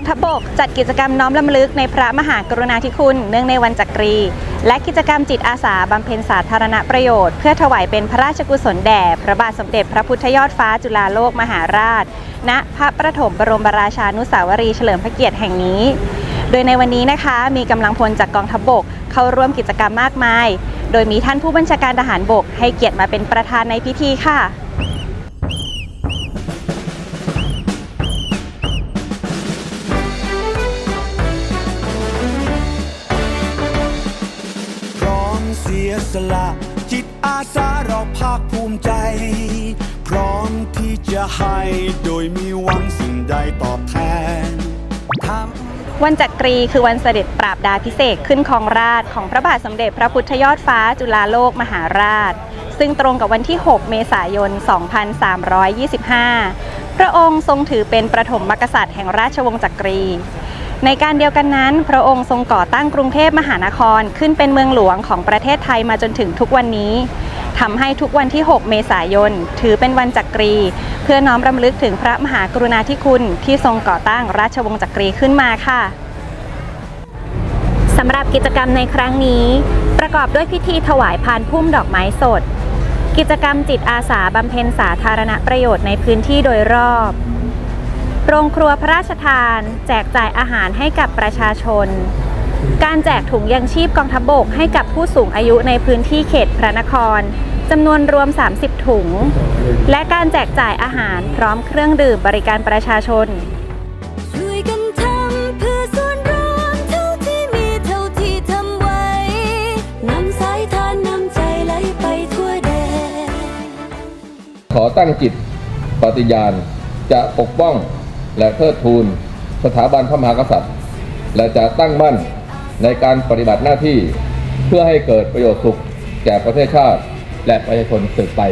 องทัพบกจัดกิจกรรมน้อมรำลึกในพระมหากรุณาธิคุณ เนื่องในวันจักรี และกิจกรรมจิตอาสาบำเพ็ญสาธารณประโยชน์ เพื่อถวายเป็นพระราชกุศลแด่ พระบาทสมเด็จพระพุทธยอดฟ้าจุฬาโลกมหาราช ณ พระประถมบรมราชานุสาวรีย์เฉลิมพระเกียรติแห่งนี้ โดยในวันนี้นะคะมีกำลังพลจากกองทัพบกเข้าร่วมกิจกรรมมากมาย โดยมีท่านผู้บัญชาการทหารบก ให้เกียรติมาเป็นประธานในพิธีค่ะ สียสละ จิตอาสาเราภาคภูมิใจ พร้อมที่จะให้โดยมีหวังสิ่งใดตอบแทนทำวันจักรีคือวันเสด็จปราบดาพิเศษขึ้นครองราชของพระบาทสมเด็จพระพุทธยอดฟ้าจุฬาโลกมหาราช ซึ่งตรงกับวันที่ 6 เมษายน 2325 พระองค์ทรงถือเป็นประถมมกษัตริย์แห่งราชวงศ์จักรี ในการเดียวกันนั้น พระองค์ทรงก่อตั้งกรุงเทพมหานครขึ้นเป็นเมืองหลวงของประเทศไทยมาจนถึงทุกวันนี้ทำให้ทุกวันที่ 6 เมษายน ถือเป็นวันจักรี เพื่อน้อมรำลึกถึงพระมหากรุณาธิคุณที่ทรงก่อตั้งราชวงศ์จักรีขึ้นมาค่ะสำหรับกิจกรรมในครั้งนี้ ประกอบด้วยพิธีถวายพานพุ่มดอกไม้สด กิจกรรมจิตอาสาบำเพ็ญสาธารณประโยชน์ในพื้นที่โดยรอบ โรงครัวพระราชทาน แจกจ่ายอาหารให้กับประชาชน การแจกถุงยังชีพกองทัพบกให้กับผู้สูงอายุในพื้นที่เขตพระนครจำนวนรวม 30 ถุง และการแจกจ่ายอาหารพร้อมเครื่องดื่มบริการประชาชนช่วยกันทำเพื่อส่วนรวมเท่าที่มีเท่าที่ทำไว้นำสายทานนำใจไหลไปทั่วแดนขอตั้งจิตปฏิญาณจะปกป้อง และเทิดทูน สถาบันพระมหากษัตริย์ และจะตั้งมั่นในการปฏิบัติหน้าที่ เพื่อให้เกิดประโยชน์สุขแก่ประเทศชาติ และประชาชนสืบไป